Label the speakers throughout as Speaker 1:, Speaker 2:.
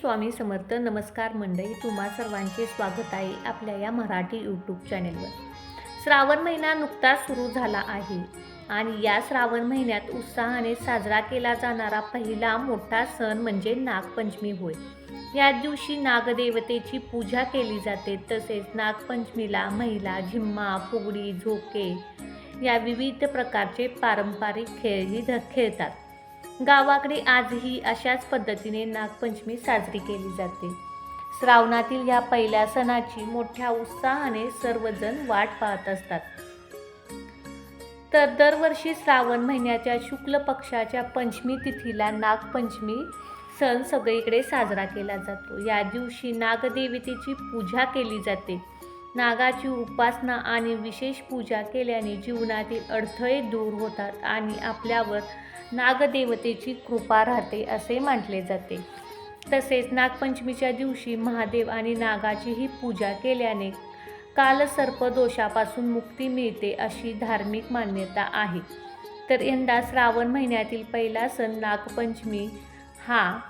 Speaker 1: स्वामी समर्थ नमस्कार मंडळी तुम्हा सर्वांचे स्वागत आहे आपल्या या मराठी यूट्यूब चॅनेलवर श्रावण महिना नुकताच सुरू झाला आहे आणि या श्रावण महिन्यात उत्साहाने साजरा केला जाणारा पहिला मोठा सण म्हणजे नागपंचमी होय. या दिवशी नागदेवतेची पूजा केली जाते तसेच नागपंचमीला महिला झिम्मा फुगडी झोके या विविध प्रकारचे पारंपरिक खेळही ध- खेळतात. गावाकडे आजही अशाच पद्धतीने नागपंचमी साजरी केली जाते. श्रावणातील या पहिल्या सणाची मोठ्या उत्साहाने सर्वजण वाट पाहत असतात. तर दरवर्षी श्रावण महिन्याच्या शुक्ल पक्षाच्या पंचमी तिथीला नागपंचमी सण सगळीकडे साजरा केला जातो. या दिवशी नागदेवतेची पूजा केली जाते. नागाची उपासना आणि विशेष पूजा केल्याने जीवनातील अडथळे दूर होतात आणि आपल्यावर नागदेवतेची कृपा राहते असे मानले जाते. तसेच नागपंचमीच्या दिवशी महादेव आणि नागाचीही पूजा केल्याने कालसर्प दोषापासून मुक्ती मिळते अशी धार्मिक मान्यता आहे. तर यंदा श्रावण महिन्यातील पहिला सण नागपंचमी हा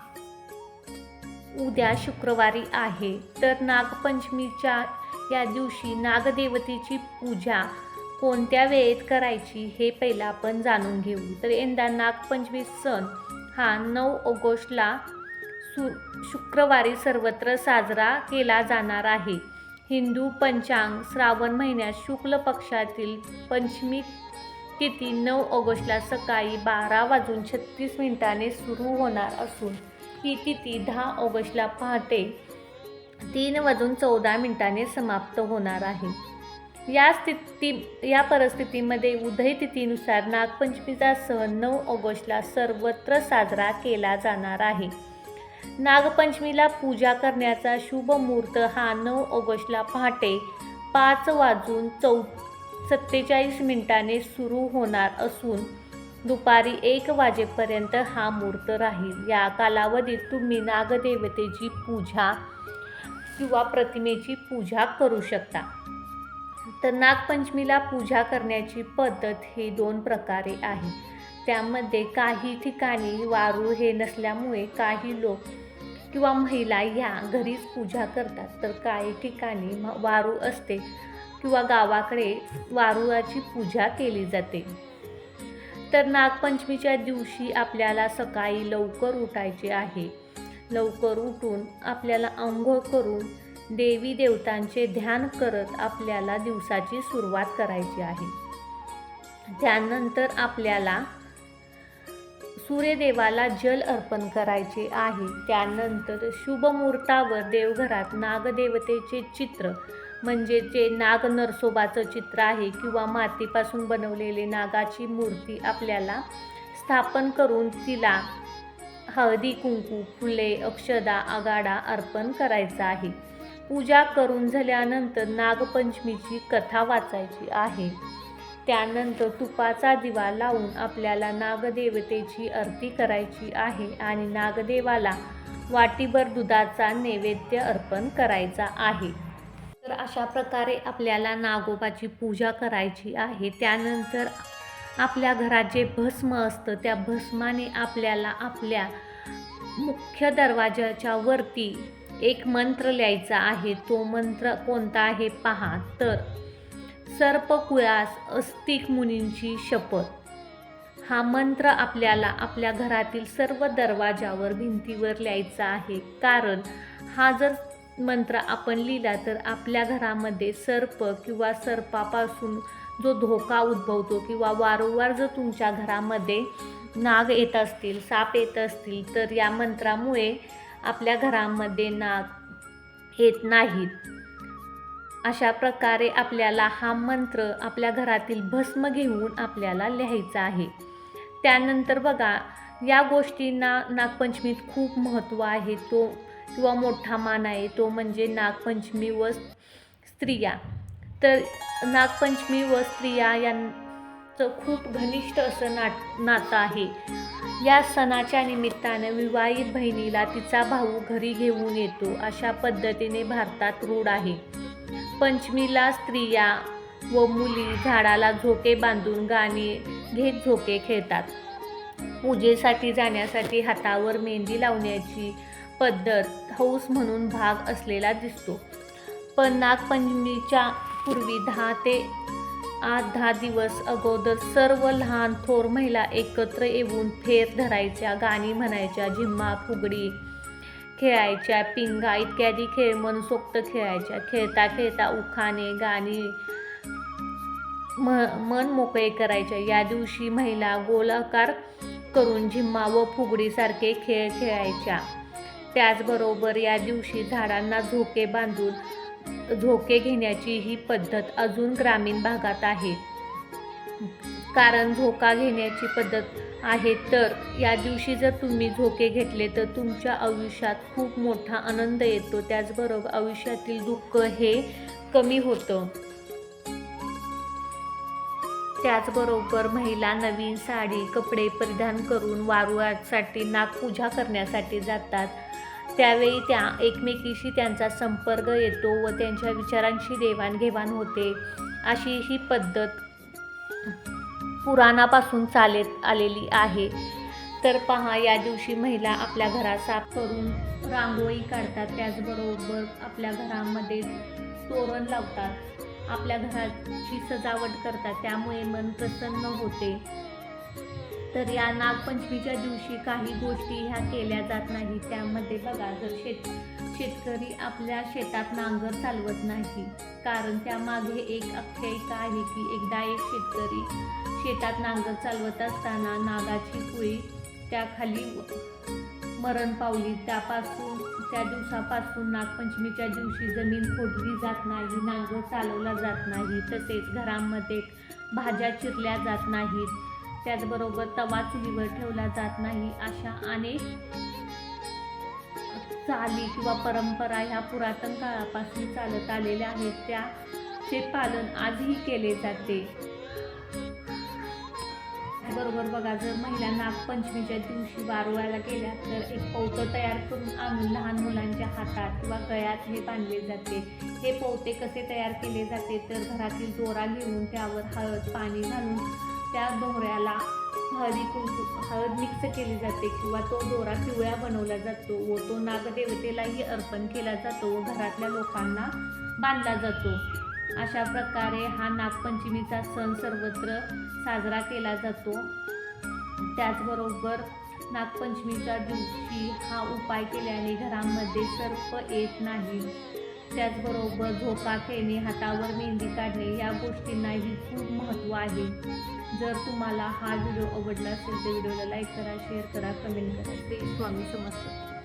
Speaker 1: उद्या शुक्रवारी आहे. तर नागपंचमीच्या या दिवशी नागदेवतेची पूजा कोणत्या वेळेत करायची हे पहिलं आपण जाणून घेऊ. तर यंदा नागपंचमी सण हा नऊ ऑगस्टला सु शुक्रवारी सर्वत्र साजरा केला जाणार आहे. हिंदू पंचांग श्रावण महिन्यात शुक्ल पक्षातील पंचमी तिथी नऊ ऑगस्टला सकाळी बारा वाजून छत्तीस मिनिटाने सुरू होणार असून ही तिथी दहा ऑगस्टला पहाटे तीन वाजून चौदा मिनिटाने समाप्त होणार आहे. या स्थिती या परिस्थितीमध्ये उदयतिथीनुसार नागपंचमीचा सण नऊ ऑगस्टला सर्वत्र साजरा केला जाणार आहे. नागपंचमीला पूजा करण्याचा शुभ मुहूर्त हा नऊ ऑगस्टला पहाटे पाच वाजून चौ सत्तेचाळीस मिनिटाने सुरू होणार असून दुपारी एक वाजेपर्यंत हा मुहूर्त राहील. या कालावधीत तुम्ही नागदेवतेची पूजा किंवा प्रतिमेची पूजा करू शकता. तर नागपंचमीला पूजा करण्याची पद्धत ही दोन प्रकारे आहे. त्यामध्ये काही ठिकाणी वारू हे नसल्यामुळे काही लोक किंवा महिला ह्या घरीच पूजा करतात. तर काही ठिकाणी म- वारू असते किंवा गावाकडे वारुळाची पूजा केली जाते. तर नागपंचमीच्या दिवशी आपल्याला सकाळी लवकर उठायचे आहे. लवकर उठून आपल्याला आंघोळ करून देवी देवतांचे ध्यान करत आपल्याला दिवसाची सुरुवात करायची आहे. त्यानंतर आपल्याला सूर्यदेवाला जल अर्पण करायचे आहे. त्यानंतर शुभ मुहूर्तावर देवघरात नागदेवतेचे चित्र म्हणजे जे नाग नरसोबाचं चित्र आहे किंवा मातीपासून बनवलेले नागाची मूर्ती आपल्याला स्थापन करून तिला हळदी कुंकू फुले अक्षदा आगाडा अर्पण करायचा आहे. पूजा करून झाल्यानंतर नागपंचमीची कथा वाचायची आहे. त्यानंतर तुपाचा दिवा लावून आपल्याला नागदेवतेची आरती करायची आहे आणि नागदेवाला वाटीभर दुधाचा नैवेद्य अर्पण करायचा आहे. तर अशा प्रकारे आपल्याला नागोबाची पूजा करायची आहे. त्यानंतर आपल्या घरात जे भस्म असतं त्या भस्माने आपल्याला आपल्या मुख्य दरवाजाच्या वरती एक मंत्र लिहायचा आहे. तो मंत्र कोणता आहे पहा. तर सर्पकुळास अस्तिक मुनींची शपथ. हा मंत्र आपल्याला आपल्या घरातील सर्व दरवाजावर भिंतीवर लिहायचा आहे. कारण हा जर मंत्र आपण लिहिला तर आपल्या घरामध्ये सर्प किंवा सर्पापासून जो धोका उद्भवतो किंवा वारंवार जर तुमच्या घरामध्ये नाग येत असतील साप येत असतील तर या मंत्रामुळे आपल्या घरामध्ये नाग येत नाहीत. अशा प्रकारे आपल्याला हा मंत्र आपल्या घरातील भस्म घेऊन आपल्याला लिहायचा आहे. त्यानंतर बघा या गोष्टींना नागपंचमीत खूप महत्त्व आहे. तो किंवा मोठा मान आहे तो म्हणजे नागपंचमी व स्त्रिया. तर नागपंचमी व स्त्रिया यांचं खूप घनिष्ठ असं नाट नातं आहे. या सणाच्या निमित्तानं विवाहित बहिणीला तिचा भाऊ घरी घेऊन येतो अशा पद्धतीने भारतात रूढ आहे. पंचमीला स्त्रिया व मुली झाडाला झोके बांधून गाणी घेत झोके खेळतात. पूजेसाठी जाण्यासाठी हातावर मेहंदी लावण्याची पद्धत हौस म्हणून भाग असलेला दिसतो. पण नागपंचमीच्या पूर्वी दहा ते आठ दहा दिवस अगोदर सर्व लहान थोर महिला एकत्र येऊन फेर धरायच्या गाणी म्हणायच्या झिम्मा फुगडी खेळायच्या पिंगा इत्यादी खेळ मनसोक्त खेळायच्या. खेळता खेळता उखाणे गाणी म मन मोकळे करायच्या या दिवशी महिला गोलाकार करून झिम्मा व फुगडीसारखे खेळ खेळायच्या. त्याचबरोबर या दिवशी झाडांना झोके बांधून झोके घेण्याची ही पद्धत अजून ग्रामीण भागात आहे. कारण झोका घेण्याची पद्धत आहे तर या दिवशी जर तुम्ही झोके घेतले तर तुमच्या आयुष्यात खूप मोठा आनंद येतो. त्याचबरोबर आयुष्यातील दुःख हे कमी होतं. त्याचबरोबर महिला नवीन साडी कपडे परिधान करून वारुळासाठी नागपूजा करण्यासाठी जातात. त्यावेळी त्या एकमेकीशी त्यांचा संपर्क येतो व त्यांच्या विचारांशी देवाणघेवाण होते. अशी ही पद्धत पुराणापासून चालत आलेली आहे. तर पहा या दिवशी महिला आपल्या घरात साफ करून रांगोळी काढतात. त्याचबरोबर आपल्या घरामध्ये तोरण लावतात. आपल्या घराची सजावट करतात. त्यामुळे मन प्रसन्न होते. तर या नागपंचमीच्या दिवशी काही गोष्टी ह्या केल्या जात नाही त्यामध्ये बघा जर शेत शेतकरी आपल्या शेतात नांगर चालवत नाही कारण त्यामागे एक आख्यायिका आहे की एकदा एक शेतकरी शेतात नांगर चालवत असताना नागाची पुळी त्याखाली मरण पावली. त्यापासून त्या दिवसापासून नागपंचमीच्या दिवशी जमीन खोदली जात नाही नांगर चालवला जात नाही तसेच घरांमध्ये भाज्या चिरल्या जात नाहीत. त्याचबरोबर तवा चुलीवर ठेवला जात नाही अशा अनेक चाली किंवा परंपरा ह्या पुरातन काळापासून चालत आलेल्या आहेत. त्याचे पालन आजही केले जाते. बरोबर बघा जर महिला नागपंचमीच्या दिवशी वारुळाला गेल्या तर एक पवतं तयार करून आणून लहान मुलांच्या हातात किंवा गळ्यात हे बांधले जाते. हे पोवते कसे तयार केले जाते? तर घरातील दोरा घेऊन त्यावर हळद पाणी घालून त्या दोऱ्याला हळदी कुंकू हळद मिक्स केली जाते किंवा तो दोरा पिवळा बनवला जातो व तो नागदेवतेलाही अर्पण केला जातो व घरातल्या लोकांना बांधला जातो. अशा प्रकारे हा नागपंचमीचा सण सर्वत्र साजरा केला जातो. त्याचबरोबर नागपंचमीच्या दिवशी हा उपाय केल्याने घरामध्ये सर्प येत नाही. त्याचबरोबर झोका खेळणे हातावर मेहंदी काढणे या गोष्टींनाही खूप महत्त्व आहे. जर तुम्हाला हा व्हिडिओ आवडला असेल तर व्हिडिओला लाईक करा शेअर करा कमेंट करा. ते स्वामी समर्थ.